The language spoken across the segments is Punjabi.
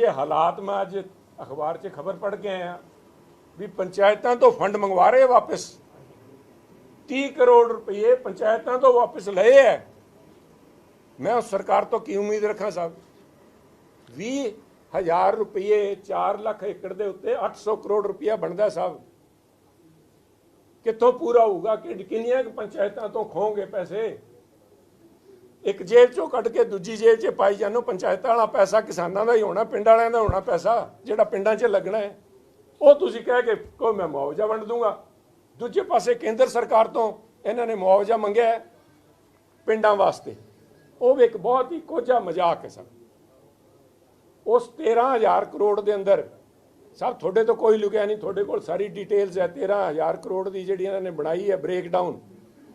ਇਹ ਹਾਲਾਤ ਮੈਂ ਅੱਜ ਅਖਬਾਰ 'ਚ ਖਬਰ ਪੜ੍ਹ ਕੇ ਆਇਆ ਵੀ ਪੰਚਾਇਤਾਂ ਤੋਂ ਫੰਡ ਮੰਗਵਾ ਰਹੇ ਵਾਪਸ। 30 ਕਰੋੜ ਰੁਪਏ ਪੰਚਾਇਤਾਂ ਤੋਂ ਵਾਪਸ ਲਏ ਐ ਮੈਂ ਉਸ ਸਰਕਾਰ ਤੋਂ ਕੀ ਉਮੀਦ ਰੱਖਾਂ ਸਾਹਿਬ? 20 ਹਜ਼ਾਰ ਰੁਪਏ 4 ਲੱਖ ਏਕੜ ਦੇ ਉੱਤੇ 800 ਕਰੋੜ ਰੁਪਇਆ ਬਣਦਾ ਸਾਹਿਬ। ਕਿੱਥੋਂ ਪੂਰਾ ਹੋਊਗਾ? ਕਿ ਕਿੰਨੀਆਂ ਪੰਚਾਇਤਾਂ ਤੋਂ ਖੋਗੇ ਪੈਸੇ? ਇੱਕ ਜੇਬ ਚੋਂ ਕੱਢ ਕੇ ਦੂਜੀ ਜੇਬ 'ਚ ਪਾਈ ਜਾਣੋ ਪੰਚਾਇਤਾਂ ਵਾਲਾ ਪੈਸਾ ਕਿਸਾਨਾਂ ਦਾ ਹੀ ਹੋਣਾ, ਪਿੰਡ ਵਾਲਿਆਂ ਦਾ ਹੋਣਾ ਪੈਸਾ, ਜਿਹੜਾ ਪਿੰਡਾਂ 'ਚ ਲੱਗਣਾ ਹੈ। ਉਹ ਤੁਸੀਂ ਕਹਿ ਕੇ ਕੋਈ ਮੈਂ ਮੁਆਵਜ਼ਾ ਵੰਡ ਦੂੰਗਾ। ਦੂਜੇ ਪਾਸੇ ਕੇਂਦਰ ਸਰਕਾਰ ਤੋਂ ਇਹਨਾਂ ਨੇ ਮੁਆਵਜ਼ਾ ਮੰਗਿਆ ਪਿੰਡਾਂ ਵਾਸਤੇ। ਉਹ ਵੀ ਇੱਕ ਬਹੁਤ ਹੀ ਕੋਝਾ ਮਜ਼ਾਕ ਹੈ ਸਰ। ਉਸ 13000 ਕਰੋੜ ਦੇ ਅੰਦਰ ਸਭ ਤੁਹਾਡੇ ਤੋਂ ਕੋਈ ਲੁਕਿਆ ਨਹੀਂ, ਤੁਹਾਡੇ ਕੋਲ ਸਾਰੀ ਡਿਟੇਲਸ ਹੈ। 13000 ਕਰੋੜ ਦੀ ਜਿਹੜੀ ਇਹਨਾਂ ਨੇ ਬਣਾਈ ਹੈ ਬ੍ਰੇਕਡਾਊਨ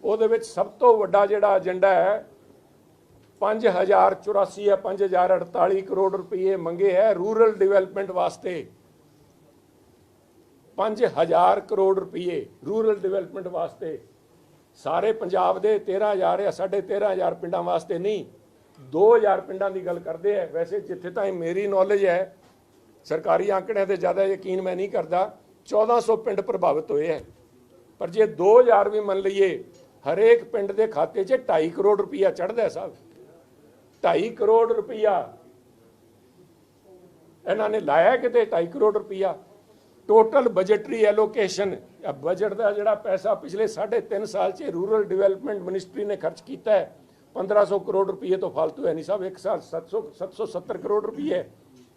ਉਹਦੇ ਵਿੱਚ ਸਭ ਤੋਂ ਵੱਡਾ ਜਿਹੜਾ ਏਜੰਡਾ ਹੈ 5084 ਹੈ 5048 ਕਰੋੜ ਰੁਪਏ ਮੰਗੇ ਹੈ ਰੂਰਲ ਡਿਵੈਲਪਮੈਂਟ ਵਾਸਤੇ। 5000 ਕਰੋੜ ਰੁਪਏ ਰੂਰਲ ਡਿਵੈਲਪਮੈਂਟ ਵਾਸਤੇ। ਸਾਰੇ ਪੰਜਾਬ ਦੇ 13000 ਜਾਂ 13500 ਪਿੰਡਾਂ ਵਾਸਤੇ ਨਹੀਂ 2000 ਪਿੰਡਾਂ ਦੀ ਗੱਲ ਕਰਦੇ ਆ ਵੈਸੇ ਜਿੱਥੇ ਤਾਂ ਮੇਰੀ ਨੌਲੇਜ ਹੈ, ਸਰਕਾਰੀ ਆંકੜਿਆਂ ਤੇ ਜ਼ਿਆਦਾ ਯਕੀਨ ਮੈਂ ਨਹੀਂ ਕਰਦਾ 1400 ਪਿੰਡ ਪ੍ਰਭਾਵਿਤ ਹੋਏ ਹੈ। ਪਰ ਜੇ 2000 ਵੀ ਮੰਨ ਲਈਏ, ਹਰੇਕ ਪਿੰਡ ਦੇ ਖਾਤੇ 'ਚ 2.5 ਕਰੋੜ ਰੁਪਈਆ ਚੜਦਾ ਹੈ ਸਾਹਿਬ। 2.5 ਕਰੋੜ ਰੁਪਈਆ। ਇਹਨਾਂ ਨੇ ਲਾਇਆ ਕਿਤੇ 2.5 ਕਰੋੜ ਰੁਪਈਆ। ਟੋਟਲ ਬਜਟਰੀ ਐਲੋਕੇਸ਼ਨ ਬਜਟ ਦਾ ਜਿਹੜਾ ਪੈਸਾ ਪਿਛਲੇ 3.5 ਸਾਲ 'ਚ ਰੂਰਲ ਡਿਵੈਲਪਮੈਂਟ ਮਿਨਿਸਟਰੀ ਨੇ ਖਰਚ ਕੀਤਾ ਹੈ 1500 ਕਰੋੜ ਰੁਪਏ ਤੋਂ ਫालतू ਹੈ ਨਹੀਂ ਸਾਹਿਬ ਇੱਕ ਸਾਲ 700 770 ਕਰੋੜ ਰੁਪਏ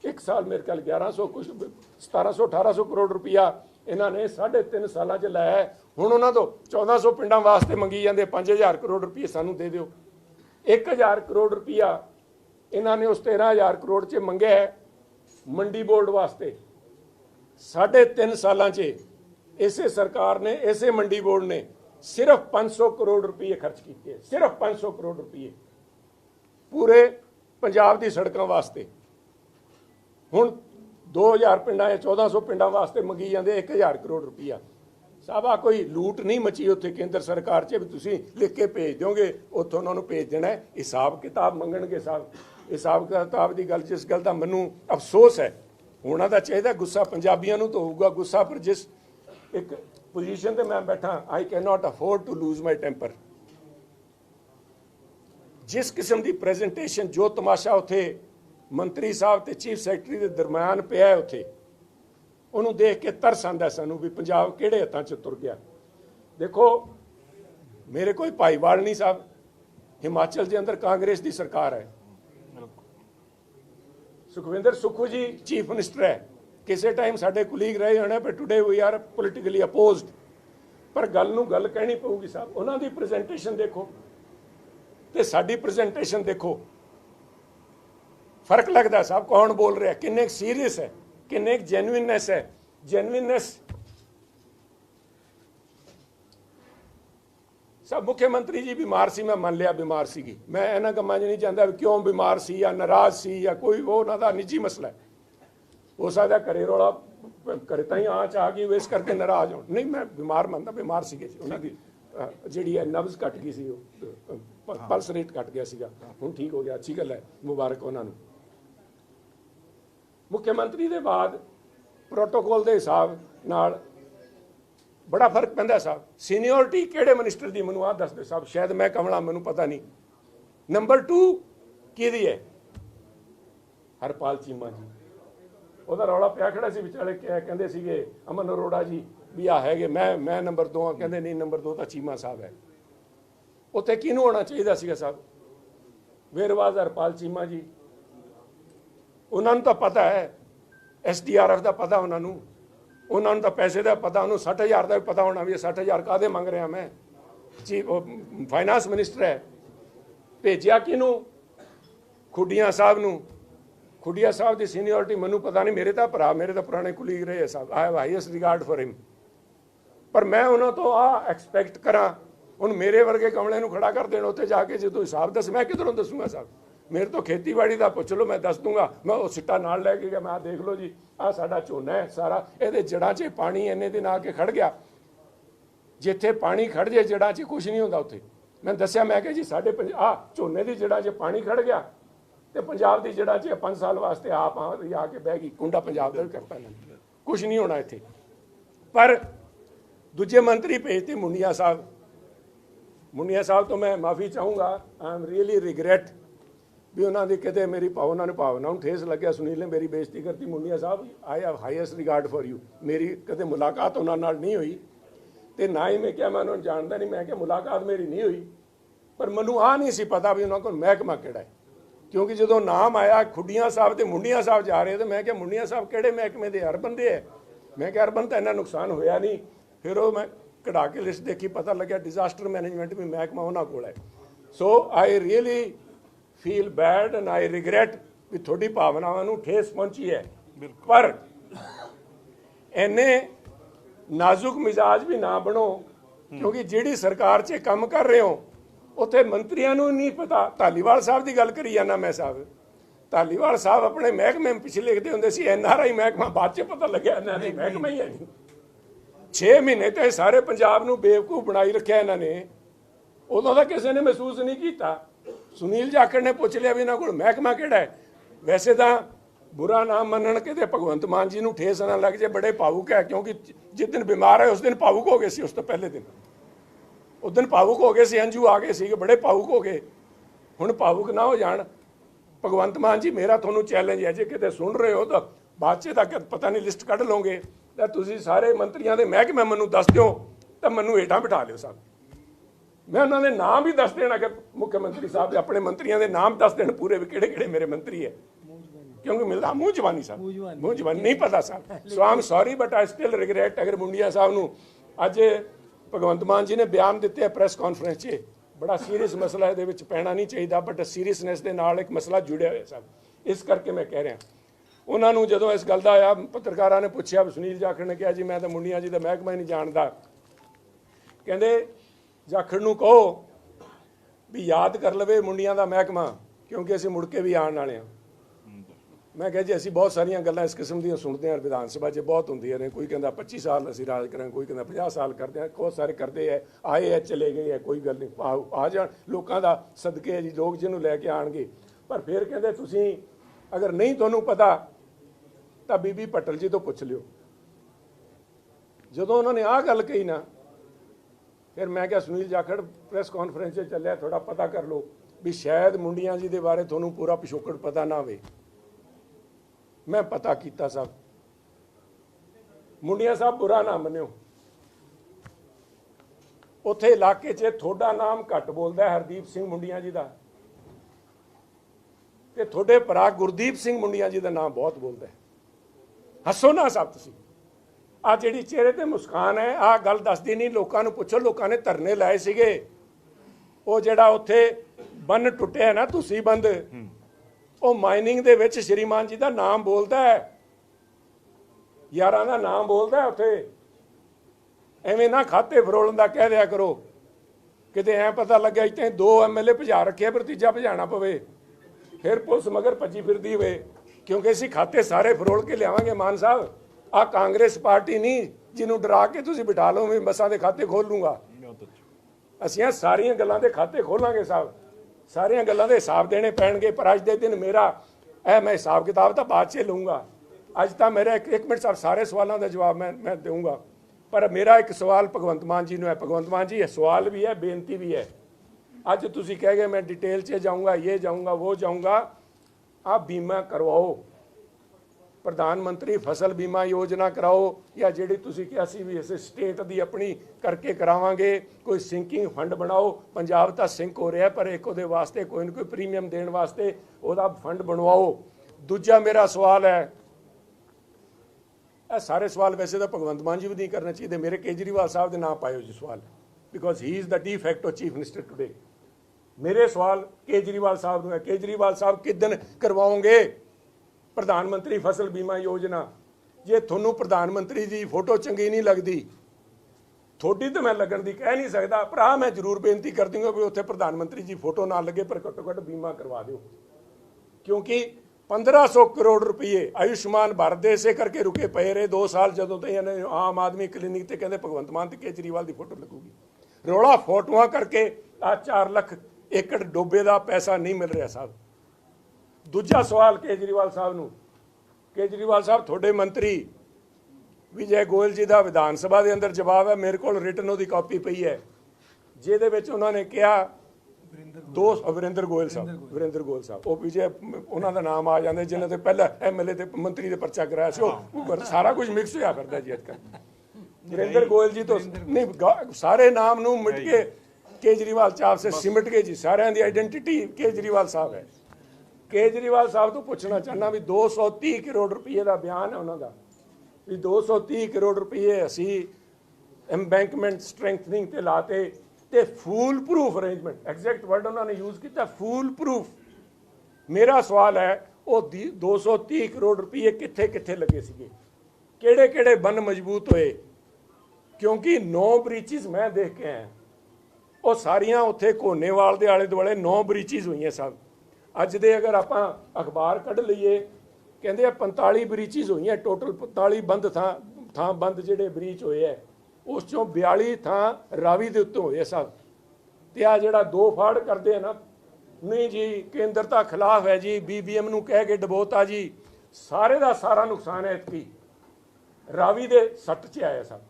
ਇੱਕ ਸਾਲ ਮੇਰੇ ਖਿਆਲ 1100 ਕੁਝ 1700 1800 ਕਰੋੜ ਰੁਪਇਆ ਇਹਨਾਂ ਨੇ 3.5 ਸਾਲਾਂ 'ਚ ਲਾਇਆ ਹੁਣ ਉਹਨਾਂ ਤੋਂ 1400 ਪਿੰਡਾਂ ਵਾਸਤੇ ਮੰਗੀ ਜਾਂਦੇ 5000 ਕਰੋੜ ਰੁਪਏ ਸਾਨੂੰ ਦੇ ਦਿਓ। 1000 ਕਰੋੜ ਰੁਪਇਆ ਇਹਨਾਂ ਨੇ ਉਸ 13000 ਕਰੋੜ 'ਚ ਮੰਗਿਆ ਮੰਡੀ ਬੋਰਡ ਵਾਸਤੇ। ਸਾਢੇ ਤਿੰਨ ਸਾਲਾਂ 'ਚ ਇਸੇ ਸਰਕਾਰ ਨੇ, ਇਸੇ ਮੰਡੀ ਬੋਰਡ ਨੇ ਸਿਰਫ 500 ਕਰੋੜ ਰੁਪਏ ਖਰਚ ਕੀਤੇ। ਹੈ। ਸਿਰਫ 500 ਕਰੋੜ ਰੁਪਏ। ਪੂਰੇ ਪੰਜਾਬ ਦੀ ਸੜਕਾਂ ਵਾਸਤੇ। ਹੁਣ 2000 ਪਿੰਡਾਂ ਜਾਂ 1400 ਪਿੰਡਾਂ ਵਾਸਤੇ ਮੰਗੀ ਜਾਂਦੇ 1000 ਕਰੋੜ ਰੁਪਇਆ। ਸਾਬਾ, ਕੋਈ ਲੂਟ ਨਹੀਂ ਮਚੀ ਉੱਥੇ ਕੇਂਦਰ ਸਰਕਾਰ 'ਚ ਵੀ ਤੁਸੀਂ ਲਿਖ ਕੇ ਭੇਜ ਦਿਓਗੇ, ਉੱਥੋਂ ਉਹਨਾਂ ਨੂੰ ਭੇਜ ਦੇਣਾ ਹਿਸਾਬ ਕਿਤਾਬ ਮੰਗਣਗੇ ਸਾਹਿਬ ਹਿਸਾਬ ਕਿਤਾਬ ਦੀ ਗੱਲ, ਜਿਸ ਗੱਲ ਦਾ ਮੈਨੂੰ ਅਫਸੋਸ ਹੈ, ਹੋਣਾ ਤਾਂ ਚਾਹੀਦਾ, ਗੁੱਸਾ ਪੰਜਾਬੀਆਂ ਨੂੰ ਤਾਂ ਹੋਊਗਾ, ਗੁੱਸਾ, ਪਰ ਜਿਸ ਇੱਕ ਪੋਜੀਸ਼ਨ ਤੇ ਮੈਂ ਬੈਠਾ I can not afford to lose my temper ਜਿਸ ਕਿਸਮ ਦੀ ਪ੍ਰੈਜੈਂਟੇਸ਼ਨ ਜੋ ਤਮਾਸ਼ਾ ਉਥੇ ਮੰਤਰੀ ਸਾਹਿਬ ਤੇ ਚੀਫ ਸੈਕਟਰੀ ਦੇ ਦਰਮਿਆਨ ਪਿਆ ਹੈ ਉਥੇ ਉਹਨੂੰ ਦੇਖ ਕੇ ਤਰਸ ਆਂਦਾ ਸਾਨੂੰ ਵੀ ਪੰਜਾਬ ਕਿਹੜੇ ਹੱਥਾਂ 'ਚ ਤੁਰ ਗਿਆ। ਦੇਖੋ, ਮੇਰੇ ਕੋਈ ਭਾਈਵਾਲ ਨਹੀਂ ਸਾਹਿਬ। ਹਿਮਾਚਲ ਦੇ ਅੰਦਰ ਕਾਂਗਰਸ ਦੀ ਸਰਕਾਰ ਹੈ। ਸੁਖਵਿੰਦਰ ਸੁਖੂ ਜੀ ਚੀਫ ਮਿਨਿਸਟਰ ਹੈ। ਕਿਸੇ ਟਾਈਮ ਸਾਡੇ ਕੁਲੀਗ ਰਹੇ ਹੋਣੇ ਪਰ today we are politically opposed ਪਰ ਗੱਲ ਨੂੰ ਗੱਲ ਕਹਿਣੀ ਪਊਗੀ ਸਾਹਿਬ। ਉਹਨਾਂ ਦੀ ਪ੍ਰੈਜੈਂਟੇਸ਼ਨ ਦੇਖੋ। ਤੇ ਸਾਡੀ ਪ੍ਰੈਜੈਂਟੇਸ਼ਨ ਦੇਖੋ। ਫ਼ਰਕ ਲੱਗਦਾ ਸਾਹਿਬ ਕੌਣ ਬੋਲ ਰਿਹਾ, ਕਿੰਨੇ ਸੀਰੀਅਸ ਹੈ। ਕਿੰਨੇ ਜੈਨੂਇਨਨੈਸ ਹੈ। ਜੈਨੂਇਨਨੈਸ ਸਭ ਮੁੱਖ ਮੰਤਰੀ ਜੀ ਬਿਮਾਰ ਸੀ ਮੈਂ ਮੰਨ ਲਿਆ ਬਿਮਾਰ ਸੀਗੀ। ਮੈਂ ਇਹਨਾਂ ਕੰਮਾਂ 'ਚ ਨਹੀਂ ਜਾਂਦਾ ਕਿਉਂ ਬਿਮਾਰ ਸੀ ਜਾਂ ਨਾਰਾਜ਼ ਸੀ ਜਾਂ ਕੋਈ ਉਹ ਉਹਨਾਂ ਦਾ ਨਿੱਜੀ ਮਸਲਾ ਹੈ। ਹੋ ਸਕਦਾ ਘਰੇ ਰੋਲਾ ਘਰੇ ਤਾਂ ਹੀ ਆਂਚ ਆ ਗਈ ਇਸ ਕਰਕੇ ਨਾਰਾਜ਼ ਹੋਣ। ਨਹੀਂ ਮੈਂ ਬਿਮਾਰ ਮੰਨਦਾ ਬਿਮਾਰ ਸੀਗੇ ਉਹਨਾਂ ਦੀ ਜਿਹੜੀ ਹੈ ਨਬਜ਼ ਘਟ ਗਈ ਸੀ ਉਹ ਪਲਸ ਰੇਟ ਘਟ ਗਿਆ ਸੀਗਾ। ਹੁਣ ਠੀਕ ਹੋ ਗਿਆ ਅੱਛੀ ਗੱਲ ਹੈ। ਮੁਬਾਰਕ ਉਹਨਾਂ ਨੂੰ। ਮੁੱਖ ਮੰਤਰੀ ਦੇ ਬਾਅਦ ਪ੍ਰੋਟੋਕੋਲ ਦੇ ਹਿਸਾਬ ਨਾਲ ਬੜਾ ਫ਼ਰਕ ਪੈਂਦਾ ਸਾਹਿਬ। ਸੀਨੀਅਰਿਟੀ ਕਿਹੜੇ ਮਿਨਿਸਟਰ ਦੀ ਮੈਨੂੰ ਆਹ ਦੱਸ ਦਿਓ ਸਾਹਿਬ। ਸ਼ਾਇਦ ਮੈਂ ਕਮਲਾ, ਮੈਨੂੰ ਪਤਾ ਨਹੀਂ। ਨੰਬਰ 2 ਕਿਹਦੀ ਹੈ? ਹਰਪਾਲ ਚੀਮਾ ਜੀ। ਉਹਦਾ ਰੌਲਾ ਪਿਆ ਖੜਾ ਸੀ ਵਿਚਾਲੇ ਕਹਿੰਦੇ ਸੀਗੇ, ਅਮਨ ਅਰੋੜਾ ਜੀ ਵੀ ਆ ਹੈਗੇ। ਮੈਂ ਮੈਂ ਨੰਬਰ 2 ਆ, ਕਹਿੰਦੇ ਨਹੀਂ ਨੰਬਰ 2 ਤਾਂ ਚੀਮਾ ਸਾਹਿਬ ਹੈ। ਉੱਥੇ ਕਿਹਨੂੰ ਹੋਣਾ ਚਾਹੀਦਾ ਸੀਗਾ ਸਾਹਿਬ? ਵੇਰਵਾਜ਼ ਹਰਪਾਲ ਚੀਮਾ ਜੀ। ਉਹਨਾਂ ਨੂੰ ਤਾਂ ਪਤਾ ਹੈ ਐਸਡੀਆਰਐਫ ਦਾ ਪਤਾ ਉਹਨਾਂ ਨੂੰ। ਉਹਨਾਂ ਨੂੰ ਤਾਂ ਪੈਸੇ ਦਾ ਪਤਾ, ਉਹਨੂੰ 60000 ਦਾ ਵੀ ਪਤਾ ਹੋਣਾ ਵੀ ਇਹ 60000 ਕਾਦੇ ਮੰਗ ਰਿਹਾ ਮੈਂ। ਚੀਫ ਫਾਈਨਾਂਸ ਮਿਨਿਸਟਰ ਹੈ। ਭੇਜਿਆ ਕਿਹਨੂੰ? ਖੁੱਡੀਆਂ ਸਾਹਿਬ ਨੂੰ। ਖੁੱਡੀਆਂ ਸਾਹਿਬ ਦੀ ਸੀਨੀਅਰਿਟੀ ਮੈਨੂੰ ਪਤਾ ਨਹੀਂ, ਮੇਰੇ ਤਾਂ ਭਰਾ, ਮੇਰੇ ਤਾਂ ਪੁਰਾਣੇ ਕੁਲੀਗ ਰਹੇ ਸਾਹਿਬ I have highest regard for him ਪਰ ਮੈਂ ਉਹਨਾਂ ਤੋਂ ਆ ਐਕਸਪੈਕਟ ਕਰਾਂ ਹੁਣ ਮੇਰੇ ਵਰਗੇ ਕਮਲੇ ਨੂੰ ਖੜਾ ਕਰ ਦੇਣ, ਉੱਥੇ ਜਾ ਕੇ ਜਦੋਂ ਹਿਸਾਬ ਦੱਸ, ਮੈਂ ਕਿਧਰੋਂ ਦੱਸੂਗਾ ਸਾਹਿਬ ਮੇਰੇ ਤੋਂ ਖੇਤੀਬਾੜੀ ਦਾ ਪੁੱਛ ਲਓ, ਮੈਂ ਦੱਸ ਦੂੰਗਾ। ਮੈਂ ਉਹ ਸਿੱਟਾ ਨਾਲ ਲੈ ਕੇ ਗਿਆ, ਮੈਂ ਆਹ ਦੇਖ ਲਓ ਜੀ। ਆ ਸਾਡਾ ਝੋਨਾ ਹੈ ਸਾਰਾ। ਇਹਦੇ ਜੜਾਂ 'ਚ ਪਾਣੀ ਇੰਨੇ ਦਿਨ ਆ ਕੇ ਖੜ ਗਿਆ। ਜਿੱਥੇ ਪਾਣੀ ਖੜ ਜੇ ਜੜਾਂ 'ਚ ਕੁਝ ਨਹੀਂ ਹੁੰਦਾ ਉੱਥੇ। ਮੈਂ ਦੱਸਿਆ, ਮੈਂ ਕਿਹਾ ਜੀ, ਸਾਡੇ ਆ ਝੋਨੇ ਦੀ ਜੜਾਂ 'ਚ ਪਾਣੀ ਖੜ ਗਿਆ ਤੇ ਪੰਜਾਬ ਦੀ ਜਿਹੜਾ 'ਚ 5 ਸਾਲ ਵਾਸਤੇ ਆਪ ਆ ਕੇ ਬਹਿ ਗਈ। ਕੁੰਡਾ ਪੰਜਾਬ ਦਾ ਵੀ ਕਰਤਾ ਇਹਨਾਂ ਨੇ। ਕੁਝ ਨਹੀਂ ਹੋਣਾ ਇੱਥੇ। ਪਰ ਦੂਜੇ ਮੰਤਰੀ ਭੇਜਤੇ ਮੁੰਡੀਆਂ ਸਾਹਿਬ। ਮੁੰਡੀਆਂ ਸਾਹਿਬ ਤੋਂ ਮੈਂ ਮਾਫੀ ਚਾਹੂੰਗਾ। ਆਈ ਐਮ ਰੀਅਲੀ ਰਿਗਰੈਟ ਵੀ ਉਹਨਾਂ ਦੀ ਕਿਤੇ ਮੇਰੀ ਭਾਵਨਾ ਨੂੰ ਭਾਵਨਾ ਨੂੰ ਠੇਸ ਲੱਗਿਆ, ਸੁਨੀਲ ਨੇ ਮੇਰੀ ਬੇਇੱਜ਼ਤੀ ਕਰਤੀ, ਮੁੰਨੀਆ ਸਾਹਿਬ I have highest regard for you ਮੇਰੀ ਕਦੇ ਮੁਲਾਕਾਤ ਉਹਨਾਂ ਨਾਲ ਨਹੀਂ ਹੋਈ। ਤੇ ਨਾ ਹੀ ਮੈਂ ਕਿਹਾ, ਮੈਂ ਉਹਨਾਂ ਨੂੰ ਜਾਣਦਾ ਨਹੀਂ, ਮੈਂ ਕਿਹਾ ਮੁਲਾਕਾਤ ਮੇਰੀ ਨਹੀਂ ਹੋਈ। ਪਰ ਮੈਨੂੰ ਆ ਨਹੀਂ ਸੀ ਪਤਾ ਵੀ ਉਹਨਾਂ ਕੋਲ ਮਹਿਕਮਾ ਕਿਹੜਾ ਹੈ। ਕਿਉਂਕਿ ਜਦੋਂ ਨਾਮ ਆਇਆ, ਖੁੱਡੀਆਂ ਸਾਹਿਬ ਤੇ ਮੁੰਡੀਆਂ ਸਾਹਿਬ ਜਾ ਰਹੇ, ਤੇ ਮੈਂ ਕਿਹਾ ਮੁੰਡੀਆਂ ਸਾਹਿਬ ਕਿਹੜੇ ਮਹਿਕਮੇ ਦੇ ਅਰਬਨ ਦੇ ਹੈ? ਮੈਂ ਕਿਹਾ ਅਰਬਨ ਤਾਂ ਇੰਨਾ ਨੁਕਸਾਨ ਹੋਇਆ ਨਹੀਂ। ਫਿਰ ਉਹ ਮੈਂ ਕਢਾ ਕੇ ਲਿਸਟ ਦੇਖੀ, ਪਤਾ ਲੱਗਿਆ ਡਿਜ਼ਾਸਟਰ ਮੈਨੇਜਮੈਂਟ ਵੀ ਮਹਿਕਮਾ ਉਹਨਾਂ ਕੋਲ ਹੈ। So I really feel bad and I regret ਵੀ ਤੁਹਾਡੀ ਭਾਵਨਾਵਾਂ ਨੂੰ ਠੇਸ ਪਹੁੰਚੀ ਹੈ ਪਰ ਐਨੇ ਨਾਜ਼ੁਕ ਮਿਜ਼ਾਜ ਵੀ ਨਾ ਬਣੋ ਕਿਉਂਕਿ ਜਿਹੜੀ ਸਰਕਾਰ 'ਚ ਕੰਮ ਕਰ ਰਹੇ ਹੋ ਉੱਥੇ ਮੰਤਰੀਆਂ ਨੂੰ ਨਹੀਂ ਪਤਾ ਧਾਲੀਵਾਲ ਸਾਹਿਬ ਦੀ ਗੱਲ ਕਰੀ ਜਾਂਦਾ ਮੈਂ ਸਾਹਿਬ ਧਾਲੀਵਾਲ ਸਾਹਿਬ ਆਪਣੇ ਮਹਿਕਮੇ ਵਿੱਚ ਪਿਛਲੇ ਲਿਖਦੇ ਹੁੰਦੇ ਸੀ ਐਨ ਆਰ ਆਈ ਮਹਿਕਮਾ ਬਾਅਦ 'ਚ ਪਤਾ ਲੱਗਿਆ ਇਹਨਾਂ ਦੇ ਮਹਿਕਮਾ ਹੀ ਹੈ ਨਹੀਂ 6 ਮਹੀਨੇ ਤੇ ਸਾਰੇ ਪੰਜਾਬ ਨੂੰ ਬੇਵਕੂਫ ਬਣਾਈ ਰੱਖਿਆ ਇਹਨਾਂ ਨੇ ਉਦੋਂ ਤਾਂ ਕਿਸੇ ਨੇ ਮਹਿਸੂਸ ਨਹੀਂ ਕੀਤਾ ਸੁਨੀਲ ਜਾਖੜ ਨੇ ਪੁੱਛ ਲਿਆ ਵੀ ਇਹਨਾਂ ਕੋਲ ਮਹਿਕਮਾ ਕਿਹੜਾ ਹੈ? ਵੈਸੇ ਤਾਂ ਬੁਰਾ ਨਾਮ ਮੰਨਣ ਕਿਤੇ ਭਗਵੰਤ ਮਾਨ ਜੀ ਨੂੰ ਠੇਸ ਨਾ ਲੱਗ ਜੇ, ਬੜੇ ਭਾਵੁਕ ਹੈ, ਕਿਉਂਕਿ ਜਿਸ ਦਿਨ ਬਿਮਾਰ ਹੈ ਉਸ ਦਿਨ ਭਾਵੁਕ ਹੋ ਗਏ ਸੀ, ਉਸ ਤੋਂ ਪਹਿਲੇ ਦਿਨ। ਉਸ ਦਿਨ ਭਾਵੁਕ ਹੋ ਗਏ ਸੀ ਅੰਜੂ ਆ ਗਏ ਸੀਗੇ, ਬੜੇ ਭਾਵੁਕ ਹੋ ਗਏ। ਹੁਣ ਭਾਵੁਕ ਨਾ ਹੋ ਜਾਣ। ਭਗਵੰਤ ਮਾਨ ਜੀ, ਮੇਰਾ ਤੁਹਾਨੂੰ ਚੈਲੰਜ ਹੈ, ਜੇ ਕਿਤੇ ਸੁਣ ਰਹੇ ਹੋ ਤਾਂ ਬਾਅਦ ਚ ਤੱਕ ਪਤਾ ਨਹੀਂ ਲਿਸਟ ਕੱਢ ਲਓਗੇ। ਤਾਂ ਤੁਸੀਂ ਸਾਰੇ ਮੰਤਰੀਆਂ ਦੇ ਮਹਿਕਮੇ ਮੈਨੂੰ ਦੱਸ ਦਿਓ, ਤਾਂ ਮੈਨੂੰ ਹੇਠਾਂ ਬਿਠਾ ਲਿਓ ਸਾਹਿਬ ਮੈਂ ਉਹਨਾਂ ਦੇ ਨਾਮ ਵੀ ਦੱਸ ਦੇਣਾ ਕਿ ਮੁੱਖ ਮੰਤਰੀ ਸਾਹਿਬ ਦੇ ਆਪਣੇ ਮੰਤਰੀਆਂ ਦੇ ਨਾਮ ਦੱਸ ਦੇਣ ਪੂਰੇ ਵੀ ਕਿਹੜੇ ਕਿਹੜੇ ਮੇਰੇ ਮੰਤਰੀ ਹੈ। ਕਿਉਂਕਿ ਮਿਲਦਾ ਮੂੰਹ ਜਵਾਨੀ ਸਾਹਿਬ। ਮੂੰਹ ਜਵਾਨੀ। ਨਹੀਂ ਪਤਾ ਸਾਹਿਬ। So I'm sorry but I still regret ਅਗਰ ਮੁੰਡੀਆਂ ਸਾਹਿਬ ਨੂੰ ਅੱਜ ਭਗਵੰਤ ਮਾਨ ਜੀ ਨੇ ਬਿਆਨ ਦਿੱਤੇ ਪ੍ਰੈਸ ਕਾਨਫਰੰਸ 'ਚ। ਬੜਾ ਸੀਰੀਅਸ ਮਸਲਾ ਇਹਦੇ ਵਿੱਚ ਪੈਣਾ ਨਹੀਂ ਚਾਹੀਦਾ ਬਟ ਸੀਰੀਅਸਨੈਸ ਦੇ ਨਾਲ ਇੱਕ ਮਸਲਾ ਜੁੜਿਆ ਹੋਇਆ ਸਾਹਿਬ। ਇਸ ਕਰਕੇ ਮੈਂ ਕਹਿ ਰਿਹਾ। ਉਹਨਾਂ ਨੂੰ ਜਦੋਂ ਇਸ ਗੱਲ ਦਾ ਆਇਆ ਪੱਤਰਕਾਰਾਂ ਨੇ ਪੁੱਛਿਆ ਸੁਨੀਲ ਜਾਖੜ ਨੇ ਕਿਹਾ ਜੀ ਮੈਂ ਤਾਂ ਮੁੰਡੀਆਂ ਜੀ ਦਾ ਮਹਿਕਮਾ ਹੀ ਨਹੀਂ ਜਾਣਦਾ। ਕਹਿੰਦੇ ਜਾਖੜ ਨੂੰ ਕਹੋ ਵੀ ਯਾਦ ਕਰ ਲਵੇ ਮੁੰਡੀਆਂ ਦਾ ਮਹਿਕਮਾ ਕਿਉਂਕਿ ਅਸੀਂ ਮੁੜ ਕੇ ਵੀ ਆਉਣ ਵਾਲੇ ਹਾਂ। ਮੈਂ ਕਿਹਾ ਜੀ ਅਸੀਂ ਬਹੁਤ ਸਾਰੀਆਂ ਗੱਲਾਂ ਇਸ ਕਿਸਮ ਦੀਆਂ ਸੁਣਦੇ ਹਾਂ ਵਿਧਾਨ ਸਭਾ 'ਚ ਬਹੁਤ ਹੁੰਦੀਆਂ ਨੇ। ਕੋਈ ਕਹਿੰਦਾ 25 ਸਾਲ ਅਸੀਂ ਰਾਜ ਕਰਾਂਗੇ ਕੋਈ ਕਹਿੰਦਾ 50 ਸਾਲ ਕਰਦੇ ਆ ਬਹੁਤ ਸਾਰੇ ਕਰਦੇ ਆ ਆਏ ਆ ਚਲੇ ਗਏ ਆ ਕੋਈ ਗੱਲ ਨਹੀਂ ਆਓ, ਆ ਜਾਣ। ਲੋਕਾਂ ਦਾ ਸਦਕੇ ਹੈ ਜੀ ਲੋਕ ਜਿਹਨੂੰ ਲੈ ਕੇ ਆਣਗੇ ਪਰ ਫਿਰ ਕਹਿੰਦੇ ਤੁਸੀਂ ਅਗਰ ਨਹੀਂ ਤੁਹਾਨੂੰ ਪਤਾ ਤਾਂ ਬੀਬੀ ਪਟਲ ਜੀ ਤੋਂ ਪੁੱਛ ਲਿਓ। ਜਦੋਂ ਉਹਨਾਂ ਨੇ ਆਹ ਗੱਲ ਕਹੀ ਨਾ ਫਿਰ ਮੈਂ ਕਿਹਾ, ਸੁਨੀਲ ਜਾਖੜ ਪ੍ਰੈਸ ਕਾਨਫਰੰਸ 'ਚ ਚੱਲਿਆ ਥੋੜਾ ਪਤਾ ਕਰ ਲਓ ਵੀ ਸ਼ਾਇਦ ਮੁੰਡੀਆਂ ਜੀ ਦੇ ਬਾਰੇ ਤੁਹਾਨੂੰ ਪੂਰਾ ਪਿਛੋਕੜ ਪਤਾ ਨਾ ਹੋਵੇ। ਮੈਂ ਪਤਾ ਕੀਤਾ ਸਭ। ਮੁੰਡੀਆਂ ਸਾਹਿਬ ਬੁਰਾ ਨਾ ਮੰਨਿਓ। ਉੱਥੇ ਇਲਾਕੇ 'ਚ ਤੁਹਾਡਾ ਨਾਮ ਘੱਟ ਬੋਲਦਾ ਹਰਦੀਪ ਸਿੰਘ ਮੁੰਡੀਆਂ ਜੀ ਦਾ। ਤੇ ਤੁਹਾਡੇ ਭਰਾ ਗੁਰਦੀਪ ਸਿੰਘ ਮੁੰਡੀਆਂ ਜੀ ਦਾ ਨਾਮ ਬਹੁਤ ਬੋਲਦਾ ਹੱਸੋ ਨਾ ਸਭ ਤੁਸੀਂ। ਆ ਜਿਹੜੀ ਚਿਹਰੇ ਤੇ ਮੁਸਕਾਨ ਹੈ ਆ ਗੱਲ ਦੱਸਦੀ ਨਹੀਂ, ਲੋਕਾਂ ਨੂੰ ਪੁੱਛੋ, ਲੋਕਾਂ ਨੇ ਧਰਨੇ ਲਾਏ ਸੀਗੇ। ਉਹ ਜਿਹੜਾ ਉੱਥੇ ਬੰਨ ਟੁੱਟਿਆ ਨਾ ਤੁਸੀਂ ਬੰਦ, ਉਹ ਮਾਈਨਿੰਗ ਦੇ ਵਿੱਚ ਸ਼੍ਰੀਮਾਨ ਜੀ ਦਾ ਨਾਮ ਬੋਲਦਾ ਹੈ। ਯਾਰਾਂ ਦਾ ਨਾਮ ਬੋਲਦਾ ਉੱਥੇ। ਐਵੇਂ ਨਾ ਖਾਤੇ ਫਰੋਲਣ ਦਾ ਕਹਿ ਦਿਆ ਕਰੋ। ਕਿਤੇ ਐ ਪਤਾ ਲੱਗਿਆ ਇੱਥੇ ਦੋ ਐਮਐਲਏ ਭਜਾ ਰੱਖਿਆ ਪਰ ਤੀਜਾ ਭਜਾਣਾ ਪਵੇ। ਫਿਰ ਪੁਲਿਸ ਮਗਰ ਭੱਜੀ ਫਿਰਦੀ ਹੋਵੇ, ਕਿਉਂਕਿ ਅਸੀਂ ਖਾਤੇ ਸਾਰੇ ਫਰੋਲ ਕੇ ਲਿਆਵਾਂਗੇ, ਮਾਨ ਸਾਹਿਬ। ਆ ਕਾਂਗਰਸ ਪਾਰਟੀ ਨਹੀਂ, ਜਿਹਨੂੰ ਡਰਾ ਕੇ ਤੁਸੀਂ ਬਿਠਾ ਲਓ ਵੀ ਬੱਸਾਂ ਦੇ ਖਾਤੇ ਖੋਲ ਲੂੰਗਾ। ਅਸੀਂ ਸਾਰੀਆਂ ਗੱਲਾਂ ਦੇ ਖਾਤੇ ਖੋਲਾਂਗੇ ਸਾਹਿਬ। ਸਾਰੀਆਂ ਗੱਲਾਂ ਦੇ ਹਿਸਾਬ ਦੇਣੇ ਪੈਣਗੇ, ਪਰ ਅੱਜ ਦੇ ਦਿਨ ਮੇਰਾ, ਇਹ ਮੈਂ ਹਿਸਾਬ ਕਿਤਾਬ ਤਾਂ ਬਾਅਦ 'ਚ ਲਊਂਗਾ। ਅੱਜ ਤਾਂ ਮੇਰਾ ਇੱਕ ਇੱਕ ਮਿੰਟ ਸਾਹਿਬ, ਸਾਰੇ ਸਵਾਲਾਂ ਦਾ ਜਵਾਬ ਮੈਂ ਮੈਂ ਦੇਵਾਂਗਾ ਪਰ ਮੇਰਾ ਇੱਕ ਸਵਾਲ ਭਗਵੰਤ ਮਾਨ ਜੀ ਨੂੰ ਹੈ। ਭਗਵੰਤ ਮਾਨ ਜੀ, ਇਹ ਸਵਾਲ ਵੀ ਹੈ, ਬੇਨਤੀ ਵੀ ਹੈ। ਅੱਜ ਤੁਸੀਂ ਕਹਿ ਗਏ ਮੈਂ ਡਿਟੇਲ 'ਚ ਜਾਊਂਗਾ, ਇਹ ਜਾਊਂਗਾ, ਉਹ ਜਾਊਂਗਾ। ਆ ਬੀਮਾ ਕਰਵਾਓ। ਪ੍ਰਧਾਨ ਮੰਤਰੀ ਫਸਲ ਬੀਮਾ ਯੋਜਨਾ ਕਰਾਓ ਜਾਂ ਜਿਹੜੀ ਤੁਸੀਂ ਕਿਹਾ ਸੀ ਵੀ ਇਸ ਸਟੇਟ ਦੀ ਆਪਣੀ ਕਰਕੇ ਕਰਾਵਾਂਗੇ, ਕੋਈ ਸਿੰਕਿੰਗ ਫੰਡ ਬਣਾਓ। ਪੰਜਾਬ ਤਾਂ ਸਿੰਕ ਹੋ ਰਿਹਾ, ਪਰ ਇੱਕ ਉਹਦੇ ਵਾਸਤੇ ਕੋਈ ਨਾ ਕੋਈ ਪ੍ਰੀਮੀਅਮ ਦੇਣ ਵਾਸਤੇ ਉਹਦਾ ਫੰਡ ਬਣਵਾਓ। ਦੂਜਾ ਮੇਰਾ ਸਵਾਲ ਹੈ, ਇਹ ਸਾਰੇ ਸਵਾਲ ਵੈਸੇ ਤਾਂ ਭਗਵੰਤ ਮਾਨ ਜੀ ਵੀ ਨਹੀਂ ਕਰਨਾ ਚਾਹੀਦੇ, ਮੇਰੇ ਕੇਜਰੀਵਾਲ ਸਾਹਿਬ ਦੇ ਨਾਂ ਪਾਇਓ ਜੀ ਸਵਾਲ because he is the de facto chief minister today ਮੇਰੇ ਸਵਾਲ ਕੇਜਰੀਵਾਲ ਸਾਹਿਬ ਨੂੰ ਹੈ। ਕੇਜਰੀਵਾਲ ਸਾਹਿਬ ਕਿਦਨ ਕਰਵਾਓਗੇ? ਪ੍ਰਧਾਨ ਮੰਤਰੀ ਫਸਲ ਬੀਮਾ ਯੋਜਨਾ। ਜੇ ਤੁਹਾਨੂੰ ਪ੍ਰਧਾਨ ਮੰਤਰੀ ਦੀ ਫੋਟੋ ਚੰਗੀ ਨਹੀਂ ਲੱਗਦੀ ਥੋੜੀ ਤਾਂ ਮੈਂ ਲੱਗਣ ਦੀ ਕਹਿ ਨਹੀਂ ਸਕਦਾ। ਭਰਾ, ਮੈਂ ਜ਼ਰੂਰ ਬੇਨਤੀ ਕਰ ਦੂੰਗਾ ਵੀ ਉੱਥੇ ਪ੍ਰਧਾਨ ਮੰਤਰੀ ਜੀ ਫੋਟੋ ਨਾ ਲੱਗੇ, ਪਰ ਘੱਟੋ ਘੱਟ ਬੀਮਾ ਕਰਵਾ ਦਿਓ। ਕਿਉਂਕਿ 1500 ਕਰੋੜ ਰੁਪਏ ਆਯੁਸ਼ਮਾਨ ਭਾਰਤ ਦੇ ਇਸੇ ਕਰਕੇ ਰੁਕੇ ਪਏ ਰਹੇ 2 ਸਾਲ ਜਦੋਂ ਤੋਂ ਇਹਨਾਂ ਨੇ ਆਮ ਆਦਮੀ ਕਲੀਨਿਕ ਤੇ ਕਹਿੰਦੇ ਭਗਵੰਤ ਮਾਨ ਤੇ ਕੇਜਰੀਵਾਲ ਦੀ ਫੋਟੋ ਲੱਗੂਗੀ। ਰੋਲਾ ਫੋਟੋਆਂ ਕਰਕੇ ਆ 4 ਲੱਖ ਏਕੜ ਡੋਬੇ ਦਾ ਪੈਸਾ ਨਹੀਂ ਮਿਲ ਰਿਹਾ ਸਾਹਿਬ ਦੂਜਾ ਸਵਾਲ ਕੇਜਰੀਵਾਲ ਸਾਹਿਬ ਨੂੰ। ਕੇਜਰੀਵਾਲ ਸਾਹਿਬ ਤੁਹਾਡੇ ਮੰਤਰੀ ਵਿਜੇ ਗੋਇਲ ਜੀ ਦਾ ਵਿਧਾਨ ਸਭਾ ਦੇ ਅੰਦਰ ਜਵਾਬ ਹੈ ਮੇਰੇ ਕੋਲ ਰਿਟਨ ਉਹਦੀ ਕਾਪੀ ਪਈ ਹੈ। ਜਿਹਦੇ ਵਿੱਚ ਉਹਨਾਂ ਨੇ ਕਿਹਾ ਦੋ ਵਰਿੰਦਰ ਗੋਇਲ ਸਾਹਿਬ ਵਰਿੰਦਰ ਗੋਇਲ। ਸਾਹਿਬ। ਉਹ ਵਿਜੇ ਉਹਨਾਂ ਦਾ ਨਾਮ ਆ ਜਾਂਦਾ ਜਿਨ੍ਹਾਂ ਤੇ ਪਹਿਲਾਂ ਐਮਐਲਏ ਤੇ ਮੰਤਰੀ ਦੇ ਪਰਚਾ ਕਰਾਇਆ ਸੀ ਉਹ ਸਾਰਾ ਕੁਝ ਮਿਕਸ ਹੋਇਆ ਕਰਦਾ ਜੀ ਅੱਜ ਕੱਲ੍ਹ। ਵਰਿੰਦਰ ਗੋਇਲ ਜੀ ਤੋਂ ਨਹੀਂ ਸਾਰੇ ਨਾਮ ਨੂੰ ਮਿਟ ਕੇ ਕੇਜਰੀਵਾਲ ਸਾਹਿਬ ਸੇ ਸਿਮਟ ਕੇ ਜੀ ਸਾਰਿਆਂ ਦੀ ਆਇਡੈਂਟੀਟੀ ਕੇਜਰੀਵਾਲ ਸਾਹਿਬ ਹੈ। ਕੇਜਰੀਵਾਲ ਸਾਹਿਬ ਤੋਂ ਪੁੱਛਣਾ ਚਾਹਨਾ ਵੀ 230 ਕਰੋੜ ਰੁਪਏ ਦਾ ਬਿਆਨ ਹੈ ਉਹਨਾਂ ਦਾ। ਵੀ 230 ਕਰੋੜ ਰੁਪਏ ਅਸੀਂ ਐਮਬੈਂਕਮੈਂਟ ਸਟਰੈਂਥਨਿੰਗ ਤੇ ਲਾਤੇ ਤੇ fool proof arrangement exact word ਉਹਨਾਂ ਨੇ ਯੂਜ਼ ਕੀਤਾ ਫੂਲ ਪ੍ਰੂਫ ਮੇਰਾ ਸਵਾਲ ਹੈ, ਉਹ ਦੀ- 230 ਕਰੋੜ ਰੁਪਏ ਕਿੱਥੇ ਕਿੱਥੇ ਲੱਗੇ ਸੀਗੇ? ਕਿਹੜੇ ਕਿਹੜੇ ਬੰਨ ਮਜ਼ਬੂਤ ਹੋਏ? ਕਿਉਂਕਿ 9 ਬ੍ਰੀਚਿਸ ਮੈਂ ਦੇਖ ਕੇ ਆਇਆ। ਉਹ ਸਾਰੀਆਂ ਉੱਥੇ ਕੋਨੇਵਾਲ ਦੇ ਆਲੇ ਦੁਆਲੇ 9 ਬ੍ਰੀਚਿਸ ਹੋਈਆਂ ਸਭ ਅੱਜ ਦੇ ਅਗਰ ਆਪਾਂ ਅਖਬਾਰ ਕੱਢ ਲਈਏ, ਕਹਿੰਦੇ ਆ 45 ਬਰੀਚਿਸ ਹੋਈਆਂ ਟੋਟਲ 45 ਬੰਦ ਥਾਂ ਥਾਂ ਬੰਦ ਜਿਹੜੇ ਬਰੀਚ ਹੋਏ ਆ ਉਸ ਚੋਂ 42 ਥਾਂ ਰਾਵੀ ਦੇ ਉੱਤੇ ਹੋਏ ਸਭ। ਤੇ ਆ ਜਿਹੜਾ ਦੋ ਫਾੜ ਕਰਦੇ ਆ ਨਾ, ਨਹੀਂ ਜੀ, ਕੇਂਦਰ ਤਾਂ ਖਿਲਾਫ ਹੈ ਜੀ ਬੀਬੀਐਮ ਨੂੰ ਕਹਿ ਕੇ ਡਬੋਤਾ ਜੀ, ਸਾਰੇ ਦਾ ਸਾਰਾ ਨੁਕਸਾਨ ਹੈ ਇਤਕੀ ਰਾਵੀ ਦੇ ਸੱਟ 'ਚ ਆਇਆ ਸਭ।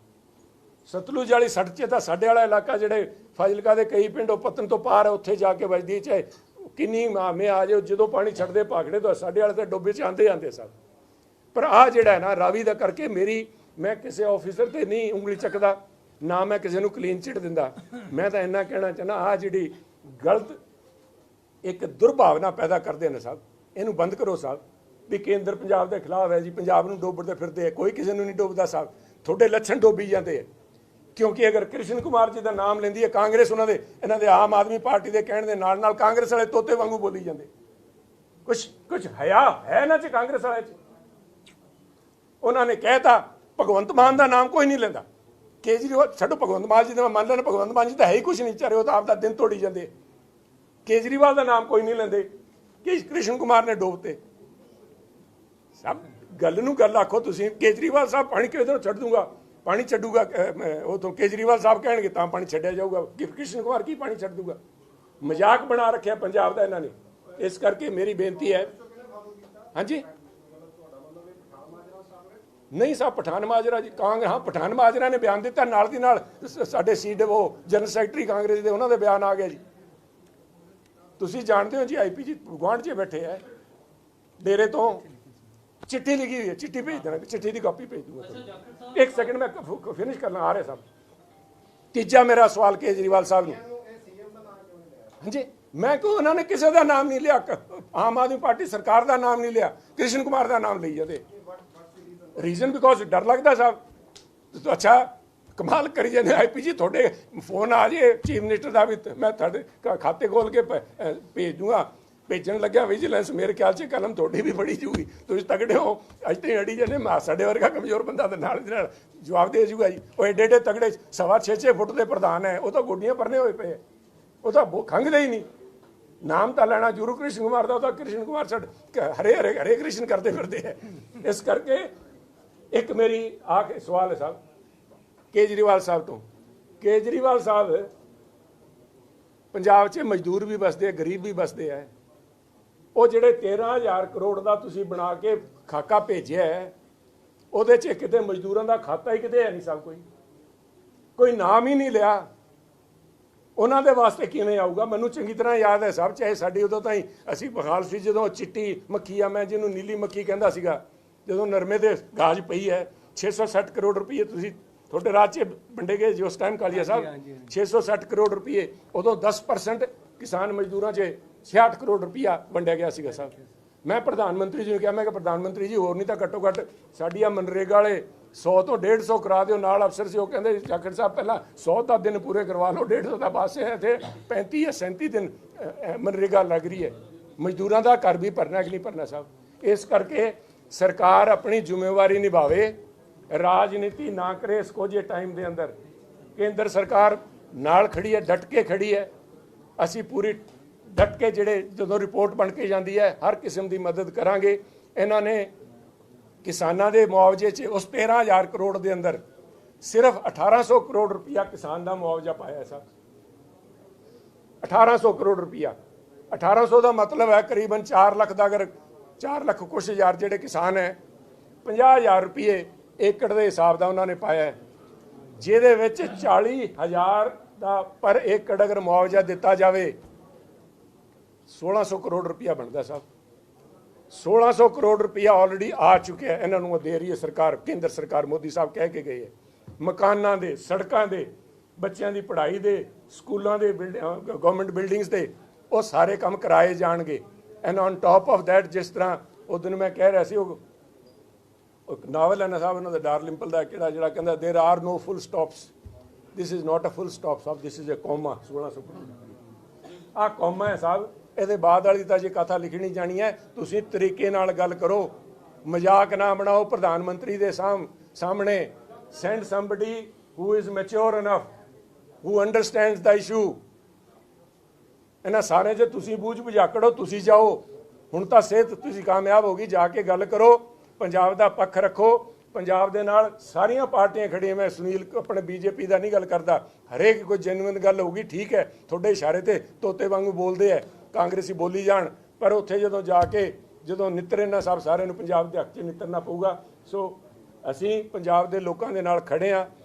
ਸਤਲੁਜ ਵਾਲੀ ਸੱਟ 'ਚ ਤਾਂ ਸਾਡੇ ਵਾਲਾ ਇਲਾਕਾ ਜਿਹੜੇ ਫਾਜ਼ਿਲਕਾ ਦੇ ਕਈ ਪਿੰਡ, ਉਹ ਪਤਨ ਤੋਂ ਪਾਰ ਹੈ ਉੱਥੇ ਜਾ ਕੇ ਵੱਜਦੀ ਚਾਹੇ ਕਿੰਨੀ ਮਾਮੇ ਆ ਜਾਓ, ਜਦੋਂ ਪਾਣੀ ਛੱਡਦੇ ਭਾਖੜੇ ਤੋਂ ਸਾਡੇ ਵਾਲੇ ਤਾਂ ਡੋਬੇ 'ਚ ਆਂਦੇ ਆਂਦੇ ਸਭ ਪਰ ਆ ਜਿਹੜਾ ਹੈ ਨਾ, ਰਾਵੀ ਦਾ ਕਰਕੇ ਮੇਰੀ, ਮੈਂ ਕਿਸੇ ਆਫੀਸਰ ਤੇ ਨਹੀਂ ਉਂਗਲੀ ਚੱਕਦਾ, ਨਾ ਮੈਂ ਕਿਸੇ ਨੂੰ ਕਲੀਨ ਚਿਟ ਦਿੰਦਾ। ਮੈਂ ਤਾਂ ਇੰਨਾ ਕਹਿਣਾ ਚਾਹਨਾ ਆ ਜਿਹੜੀ ਗਲਤ ਇੱਕ ਦੁਰਭਾਵਨਾ ਪੈਦਾ ਕਰਦੇ ਨੇ ਸਾਹਿਬ ਇਹਨੂੰ ਬੰਦ ਕਰੋ ਸਾਹਿਬ ਵੀ ਕੇਂਦਰ ਪੰਜਾਬ ਦੇ ਖਿਲਾਫ ਹੈ ਜੀ, ਪੰਜਾਬ ਨੂੰ ਡੋਬੜਦੇ ਫਿਰਦੇ ਆ, ਕੋਈ ਕਿਸੇ ਨੂੰ ਨਹੀਂ ਡੋਬਦਾ ਸਾਹਿਬ ਤੁਹਾਡੇ ਲੱਛਣ ਡੋਬੀ ਜਾਂਦੇ ਆ। ਕਿਉਂਕਿ ਅਗਰ ਕ੍ਰਿਸ਼ਨ ਕੁਮਾਰ ਜੀ ਦਾ ਨਾਮ ਲੈਂਦੀ ਹੈ ਕਾਂਗਰਸ, ਉਹਨਾਂ ਦੇ, ਇਹਨਾਂ ਦੇ ਆਮ ਆਦਮੀ ਪਾਰਟੀ ਦੇ ਕਹਿਣ ਦੇ ਨਾਲ ਨਾਲ ਕਾਂਗਰਸ ਵਾਲੇ ਤੋਤੇ ਵਾਂਗੂ ਬੋਲੀ ਜਾਂਦੇ। ਕੁਛ ਕੁਛ ਹਯਾ ਹੈ ਨਾ ਚ ਕਾਂਗਰਸ ਵਾਲੇ ਚ? ਉਹਨਾਂ ਨੇ ਕਹਿਤਾ ਭਗਵੰਤ ਮਾਨ ਦਾ ਨਾਮ ਕੋਈ ਨਹੀਂ ਲੈਂਦਾ। ਕੇਜਰੀਵਾਲ, ਛੱਡੋ ਭਗਵੰਤ ਮਾਨ ਜੀ ਦਾ ਮੰਨ ਲੈਣਾ ਭਗਵੰਤ ਮਾਨ ਜੀ ਤਾਂ ਹੈ ਹੀ ਕੁਛ ਨਹੀਂ ਚਾਰੇ ਉਹ ਤਾਂ ਆਪਦਾ ਦਿਨ ਤੋੜੀ ਜਾਂਦੇ। ਕੇਜਰੀਵਾਲ ਦਾ ਨਾਮ ਕੋਈ ਨਹੀਂ ਲੈਂਦੇ। ਕਿ ਕ੍ਰਿਸ਼ਨ ਕੁਮਾਰ ਨੇ ਡੋਬਤੇ ਸਭ ਗੱਲ ਨੂੰ ਗੱਲ ਆਖੋ ਤੁਸੀਂ, ਕੇਜਰੀਵਾਲ ਸਾਹਿਬ ਪਾਣੀ ਕਿਉਂ ਇਧਰੋਂ ਛੱਡ ਦੂੰਗਾ? ਪਾਣੀ ਛੱਡੂਗਾ ਅਹ, ਉਹ ਤੋਂ ਕੇਜਰੀਵਾਲ ਸਾਹਿਬ ਕਹਿਣਗੇ ਤਾਂ ਪਾਣੀ ਛੱਡਿਆ ਜਾਊਗਾ। ਕਿ ਕ੍ਰਿਸ਼ਨ ਕੁਮਾਰ ਕੀ ਪਾਣੀ ਛੱਡ ਦੂਗਾ ਮਜ਼ਾਕ ਬਣਾ ਰੱਖਿਆ ਪੰਜਾਬ ਦਾ ਇਹਨਾਂ ਨੇ। ਇਸ ਕਰਕੇ ਮੇਰੀ ਬੇਨਤੀ ਹੈ। ਹਾਂਜੀ? ਨਹੀਂ ਸਾਹਿਬ ਪਠਾਨ ਮਾਜਰਾ ਜੀ ਕਾਂਗਰਸ ਹਾਂ ਪਠਾਨ ਮਾਜਰਾ ਨੇ ਬਿਆਨ ਦਿੱਤਾ। ਨਾਲ ਦੀ ਨਾਲ ਸ- ਸਾਡੇ ਸੀਡ ਉਹ ਜਨਰਲ ਸੈਕਟਰੀ ਕਾਂਗਰਸ ਦੇ ਉਹਨਾਂ ਦੇ ਬਿਆਨ ਆ ਗਿਆ ਜੀ। ਤੁਸੀਂ ਜਾਣਦੇ ਹੋ ਜੀ ਆਈਪੀ ਜੀ ਗੁਆਂਢ 'ਚ ਬੈਠੇ ਹੈ ਡੇਰੇ ਤੋਂ ਚਿੱਠੀ ਲਿਖੀ ਹੋਈ ਹੈ ਚਿੱਠੀ ਭੇਜ ਦੇਣਾ ਚਿੱਠੀ ਦੀ ਕਾਪੀ ਭੇਜ ਦੂੰਗਾ ਤੁਹਾਨੂੰ। ਇੱਕ ਸੈਕਿੰਡ ਮੈਂ ਫਿਨਿਸ਼ ਕਰਨਾ ਆ ਰਿਹਾ ਸਾਹਿਬ ਤੀਜਾ ਮੇਰਾ ਸਵਾਲ ਕੇਜਰੀਵਾਲ ਸਾਹਿਬ ਨੂੰ। ਹਾਂਜੀ ਮੈਂ ਕੋ ਉਹਨਾਂ ਨੇ ਕਿਸੇ ਦਾ ਨਾਮ ਨਹੀਂ ਲਿਆ ਆਮ ਆਦਮੀ ਪਾਰਟੀ ਸਰਕਾਰ ਦਾ ਨਾਮ ਨਹੀਂ ਲਿਆ ਕ੍ਰਿਸ਼ਨ ਕੁਮਾਰ ਦਾ ਨਾਮ ਲਈ ਜਾਂਦੇ ਰੀਜ਼ਨ ਬਿਕੋਜ਼ ਡਰ ਲੱਗਦਾ ਸਾਹਿਬ ਤੋ ਅੱਛਾ ਕਮਾਲ ਕਰੀ ਜਾਂਦੇ ਆਈਪੀ ਜੀ ਤੁਹਾਡੇ ਫੋਨ ਆ ਜੇ ਚੀਫ ਮਿਨਿਸਟਰ ਦਾ ਵੀ ਮੈਂ ਤੁਹਾਡੇ ਖਾਤੇ ਖੋਲ ਕੇ ਭੇਜ ਦੂੰਗਾ। ਭੇਜਣ ਲੱਗਿਆ ਵਿਜੀਲੈਂਸ ਮੇਰੇ ਖਿਆਲ 'ਚ ਕਲਮ ਤੁਹਾਡੀ ਵੀ ਬੜੀ ਜੂਗੀ ਤੁਸੀਂ ਤਗੜੇ ਹੋ। ਅੱਜ ਤੇ ਅੜੀ ਜਾਂਦੇ, ਮਾ ਸਾਡੇ ਵਰਗਾ ਕਮਜ਼ੋਰ ਬੰਦਾ ਤਾਂ ਨਾਲ ਦੀ ਨਾਲ ਜਵਾਬ ਦੇ ਜੂਗਾ ਜੀ। ਉਹ ਏਡੇ ਏਡੇ ਤਗੜੇ ਸਵਾ 6-6 ਫੁੱਟ ਦੇ ਪ੍ਰਧਾਨ ਹੈ। ਉਹ ਤਾਂ ਗੋਡੀਆਂ ਪਰਨੇ ਹੋਏ ਪਏ ਉਹ ਤਾਂ ਬੋ- ਖੰਘਦੇ ਹੀ ਨਹੀਂ। ਨਾਮ ਤਾਂ ਲੈਣਾ ਜੁਰੂ ਕ੍ਰਿਸ਼ਨ ਕੁਮਾਰ ਦਾ, ਉਹ ਤਾਂ ਕ੍ਰਿਸ਼ਨ ਕੁਮਾਰ ਛੱਡ ਹਰੇ ਹਰੇ ਹਰੇ ਕ੍ਰਿਸ਼ਨ ਕਰਦੇ ਫਿਰਦੇ ਹੈ ਇਸ ਕਰਕੇ ਇੱਕ ਮੇਰੀ ਆਖਰੀ ਸਵਾਲ ਹੈ ਸਾਹਿਬ, ਕੇਜਰੀਵਾਲ ਸਾਹਿਬ ਤੋਂ। ਕੇਜਰੀਵਾਲ ਸਾਹਿਬ, ਪੰਜਾਬ 'ਚ ਮਜ਼ਦੂਰ ਵੀ ਵਸਦੇ ਆ, ਗਰੀਬ ਵੀ ਵਸਦੇ ਆ। ਉਹ ਜਿਹੜੇ 13000 ਕਰੋੜ ਦਾ ਤੁਸੀਂ ਬਣਾ ਕੇ ਖਾਕਾ ਭੇਜਿਆ ਹੈ, ਉਹਦੇ 'ਚ ਕਿਤੇ ਮਜ਼ਦੂਰਾਂ ਦਾ ਖਾਤਾ ਹੀ ਕਿਤੇ ਹੈ ਨਹੀਂ ਸਭ ਕੋਈ। ਕੋਈ ਨਾਮ ਹੀ ਨਹੀਂ ਲਿਆ। ਉਹਨਾਂ ਦੇ ਵਾਸਤੇ ਕਿਵੇਂ ਆਊਗਾ? ਮੈਨੂੰ ਚੰਗੀ ਤਰ੍ਹਾਂ ਯਾਦ ਹੈ ਸਭ ਚਾਹੇ ਸਾਡੀ ਉਦੋਂ ਤਾਂ ਹੀ ਅਸੀਂ ਬਖਾਲ ਸੀ ਜਦੋਂ ਚਿੱਟੀ ਮੱਖੀ ਆ ਮੈਂ ਜਿਹਨੂੰ ਨੀਲੀ ਮੱਖੀ ਕਹਿੰਦਾ ਸੀਗਾ ਜਦੋਂ ਨਰਮੇ ਦੇ ਗਾਜ ਪਈ ਹੈ 660 ਕਰੋੜ ਰੁਪਏ ਤੁਸੀਂ ਤੁਹਾਡੇ ਰਾਜ 'ਚ ਵੰਡੇ ਗਏ ਜੀ ਉਸ ਟਾਈਮ ਕਾਲੀਆ ਸਾਹਿਬ? 660 ਕਰੋੜ ਰੁਪਏ। ਉਦੋਂ 10% ਕਿਸਾਨ ਮਜ਼ਦੂਰਾਂ 'ਚ 66 ਕਰੋੜ ਰੁਪਇਆ ਵੰਡਿਆ ਗਿਆ ਸੀਗਾ ਸਾਹਿਬ ਮੈਂ ਪ੍ਰਧਾਨ ਮੰਤਰੀ ਜੀ ਨੂੰ ਕਿਹਾ, ਮੈਂ ਕਿ ਪ੍ਰਧਾਨ ਮੰਤਰੀ ਜੀ, ਹੋਰ ਨਹੀਂ ਤਾਂ ਘੱਟੋ ਘੱਟ ਸਾਡੀ ਆ ਮਨਰੇਗਾ ਵਾਲੇ 100 ਤੋਂ 150 ਕਰਾ ਦਿਓ। ਨਾਲ ਅਫਸਰ ਸੀ, ਉਹ ਕਹਿੰਦੇ, ਜਾਖੜ ਸਾਹਿਬ, ਪਹਿਲਾਂ 100 ਦਾ ਦਿਨ ਪੂਰੇ ਕਰਵਾ ਲਓ 150 ਦਾ ਬਸ ਹੈ ਤੇ 35 ਜਾਂ 37 ਦਿਨ ਮਨਰੇਗਾ ਲੱਗ ਰਹੀ ਹੈ। ਮਜ਼ਦੂਰਾਂ ਦਾ ਘਰ ਵੀ ਭਰਨਾ ਕਿ ਨਹੀਂ ਭਰਨਾ ਸਾਹਿਬ? ਇਸ ਕਰਕੇ ਸਰਕਾਰ ਆਪਣੀ ਜ਼ਿੰਮੇਵਾਰੀ ਨਿਭਾਵੇ। ਰਾਜਨੀਤੀ ਨਾ ਕਰੇ ਇਸ ਕੋਝੇ ਟਾਈਮ ਦੇ ਅੰਦਰ। ਕੇਂਦਰ ਸਰਕਾਰ ਨਾਲ ਖੜੀ ਹੈ, ਡਟ ਕੇ ਖੜੀ ਹੈ। ਅਸੀਂ ਪੂਰੀ ਡਟ ਕੇ ਜਿਹੜੇ ਜਦੋਂ ਰਿਪੋਰਟ ਬਣ ਕੇ ਜਾਂਦੀ ਹੈ, ਹਰ ਕਿਸਮ ਦੀ ਮਦਦ ਕਰਾਂਗੇ। ਇਹਨਾਂ ਨੇ ਕਿਸਾਨਾਂ ਦੇ ਮੁਆਵਜ਼ੇ 'ਚ ਉਸ 13000 ਕਰੋੜ ਦੇ ਅੰਦਰ ਸਿਰਫ 1800 ਕਰੋੜ ਰੁਪਇਆ ਕਿਸਾਨ ਦਾ ਮੁਆਵਜ਼ਾ ਪਾਇਆ ਸਰ। 1800 ਕਰੋੜ ਰੁਪਇਆ 1800 ਦਾ ਮਤਲਬ ਹੈ ਕਰੀਬਨ 4 ਲੱਖ ਦਾ ਅਗਰ 4 ਲੱਖ ਕੁਛ ਹਜ਼ਾਰ ਜਿਹੜੇ ਕਿਸਾਨ ਹੈ 50000 ਰੁਪਏ ਏਕੜ ਦੇ ਹਿਸਾਬ ਦਾ ਉਹਨਾਂ ਨੇ ਪਾਇਆ ਹੈ। ਜਿਹਦੇ ਵਿੱਚ 40000 ਦਾ ਪਰ ਏਕੜ ਅਗਰ ਮੁਆਵਜ਼ਾ ਦਿੱਤਾ ਜਾਵੇ 1600 ਕਰੋੜ ਰੁਪਇਆ ਬਣਦਾ ਸਾਹਿਬ 1600 ਕਰੋੜ ਰੁਪਇਆ ਆਲਰੇਡੀ ਆ ਚੁੱਕਿਆ ਹੈ ਇਹਨਾਂ ਨੂੰ ਉਹ ਦੇ ਰਹੀ ਹੈ ਸਰਕਾਰ ਕੇਂਦਰ ਸਰਕਾਰ ਮੋਦੀ ਸਾਹਿਬ ਕਹਿ ਕੇ ਗਏ ਹੈ ਮਕਾਨਾਂ ਦੇ ਸੜਕਾਂ ਦੇ ਬੱਚਿਆਂ ਦੀ ਪੜ੍ਹਾਈ ਦੇ ਸਕੂਲਾਂ ਦੇ ਗਵਰਨਮੈਂਟ ਬਿਲਡਿੰਗਸ ਦੇ ਉਹ ਸਾਰੇ ਕੰਮ ਕਰਾਏ ਜਾਣਗੇ and on top of that ਜਿਸ ਤਰ੍ਹਾਂ ਉਹ ਦਿਨ ਮੈਂ ਕਹਿ ਰਿਹਾ ਸੀ ਉਹ ਉਹ ਇੱਕ ਨਾਵਲ ਹੈ ਨਾ ਸਾਹਿਬ ਉਹਨਾਂ ਦਾ ਡਾਰਲਿੰਪਲ ਦਾ ਕਿਹੜਾ ਜਿਹੜਾ ਕਹਿੰਦਾ there are no full stops this is not a full stop Sahib this is a comma 1600 crore ਆ ਕੌਮਾ ਹੈ ਸਾਹਿਬ ਇਹਦੇ ਬਾਅਦ ਵਾਲੀ ਤਾਂ ਜੇ ਕਥਾ ਲਿਖਣੀ ਜਾਣੀ ਹੈ, ਤੁਸੀਂ ਤਰੀਕੇ ਨਾਲ ਗੱਲ ਕਰੋ। ਮਜ਼ਾਕ ਨਾ ਬਣਾਓ ਪ੍ਰਧਾਨ ਮੰਤਰੀ ਦੇ ਸਾਹਮ- ਸਾਹਮਣੇ। Send somebody who is mature enough who understands the issue ਇਹਨਾਂ ਸਾਰੇ 'ਚ ਤੁਸੀਂ ਬੂਝ ਬੁਝਾਕੜੋ ਤੁਸੀਂ ਜਾਓ। ਹੁਣ ਤਾਂ ਸਿਹਤ ਤੁਸੀਂ ਕਾਮਯਾਬ ਹੋ ਗਈ, ਜਾ ਕੇ ਗੱਲ ਕਰੋ। ਪੰਜਾਬ ਦਾ ਪੱਖ ਰੱਖੋ। ਪੰਜਾਬ ਦੇ ਨਾਲ ਸਾਰੀਆਂ ਪਾਰਟੀਆਂ ਖੜੀਆਂ। ਮੈਂ ਸੁਨੀਲ, ਆਪਣੇ ਬੀਜੇਪੀ ਦਾ ਨਹੀਂ ਗੱਲ ਕਰਦਾ। ਹਰੇਕ ਕੋਈ ਜੈਨੂਇਨ ਗੱਲ ਹੋਊਗੀ, ਠੀਕ ਹੈ। ਤੁਹਾਡੇ ਇਸ਼ਾਰੇ ਤੇ ਤੋਤੇ ਵਾਂਗੂ ਬੋਲਦੇ ਐ ਕਾਂਗਰਸੀ ਬੋਲੀ ਜਾਣ, ਪਰ ਉੱਥੇ ਜਦੋਂ ਜਾ ਕੇ, ਜਦੋਂ ਨਿਤਰੇ ਨਾ ਸਭ ਸਾਰਿਆਂ ਨੂੰ ਪੰਜਾਬ ਦੇ ਹੱਕ 'ਚ ਨਿਤਰਨਾ ਪਊਗਾ, ਸੋ ਅਸੀਂ ਪੰਜਾਬ ਦੇ ਲੋਕਾਂ ਦੇ ਨਾਲ ਖੜੇ ਆ